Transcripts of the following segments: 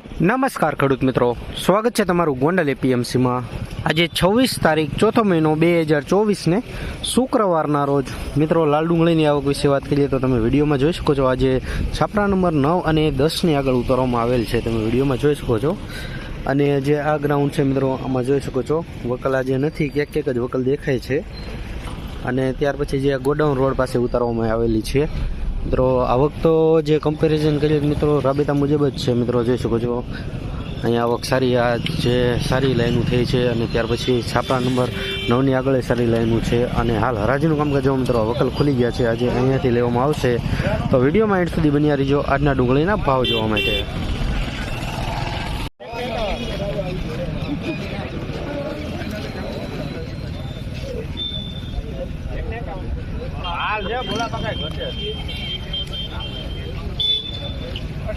નમસ્કાર ખેડૂત મિત્રો. સ્વાગત છે તમારું ગોંડલ એપીએમસીમાં. આજે છવ્વીસ તારીખ, ચોથો મહિનો બે હજાર ચોવીસને શુક્રવારના રોજ. મિત્રો, લાલ ડુંગળીની આવક વિશે વાત કરીએ તો તમે વિડીયોમાં જોઈ શકો છો, આજે છાપરા નંબર નવ અને દસની આગળ ઉતારવામાં આવેલ છે. તમે વિડીયોમાં જોઈ શકો છો. અને જે આ ગ્રાઉન્ડ છે મિત્રો, આમાં જોઈ શકો છો, વકલ આજે નથી, ક્યાંક ક્યાંક જ વકલ દેખાય છે. અને ત્યાર પછી જે ગોડાઉન રોડ પાસે ઉતારવામાં આવેલી છે મિત્રો, આવક તો જે કમ્પેરિઝન કરીએ મિત્રો રાબેતા મુજબ જ છે મિત્રો, જોઈ શકો છો. અહીંયા આવક સારી, આ જે સારી લાઈનો થઈ છે અને ત્યાર પછી છાપા નંબર નવની આગળ સારી લાઈનું છે અને હાલ હરાજીનું કામકાજ જો મિત્રો વકલ ખુલી ગયા છે, આજે અહીંયાથી લેવામાં આવશે. તો વિડીયોમાં એન્ડ સુધી બન્યા રહીજો, આજના ડુંગળીના ભાવ જોવા માટે. હાલ છે.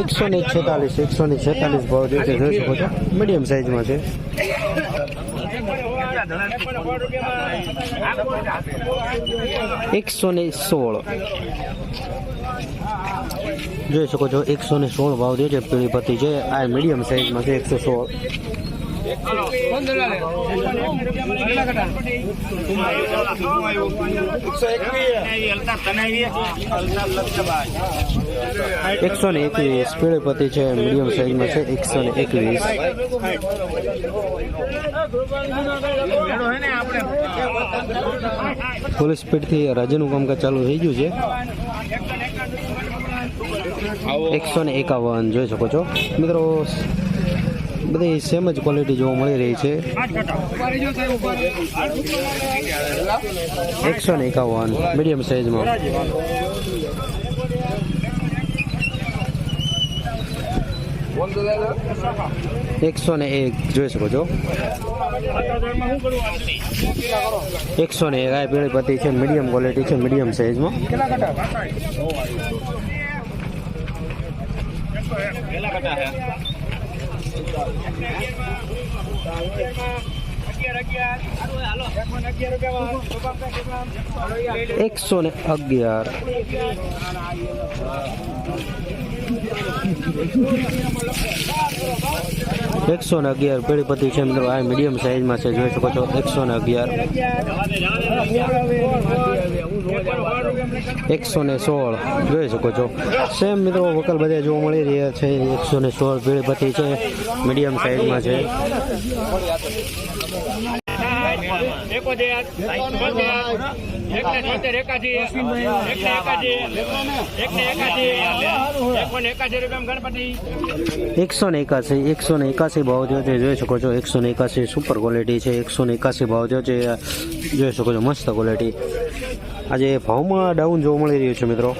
એકસો ને છેતાલીસ એકસો ને છેતાલીસ ભાવ જે છે, જોઈ શકો છો. મીડિયમ સાઇઝમાં છે. એકસો ને સોળ. જોઈ શકો છો એકસો ને સોળ ભાવ જે છે પીળી પત્તી છે આ મીડિયમ સાઇઝમાં છે, એકસો સોળ. એકસો ને એકવીસ. પીળી પત્તી છે, મીડિયમ સાઈઝમાં છે, એકસો ને એકવીસ. ફૂલ સ્પીડથી રાજ્યનું કામકાજ ચાલુ થઈ ગયું છે. એકસો ને એકાવન, જોઈ શકો છો. મિત્રો બધી સેમ જ ક્વોલિટી જોવા મળી રહી છે. એકસો ને એકાવન મીડિયમ સાઇઝમાં એકસો ને એક, જોઈ શકો છો. એકસો ને એક, આ પીળી પત્તી છે મીડિયમ ક્વોલિટી છે મીડિયમ સાઇઝમાં એકસો ને અગિયાર. એકસો ને અગિયાર પેઢી છે મિત્રો. આ મીડિયમ સાઇઝમાં છે. જોઈ શકો છો, એકસો ને અગિયાર. એકસો ને સોળ. જોઈ શકો છો. સેમ મિત્રો, વકલ બધા જોવા મળી રહ્યા છે. એકસો ને સોળ પેઢી છે. મીડિયમ સાઇઝમાં છે. એકસો ને એકાસી, એકસો ને એકાસી ભાવ જો જોઈ શકો છો. એકસો ને એકાસી સુપર ક્વોલિટી છે. એકસો ને એકાસી ભાવ જો જોઈ શકો છો. મસ્ત ક્વોલિટી આજે ભાવમાં ડાઉન જોવા મળી રહ્યું છે મિત્રો.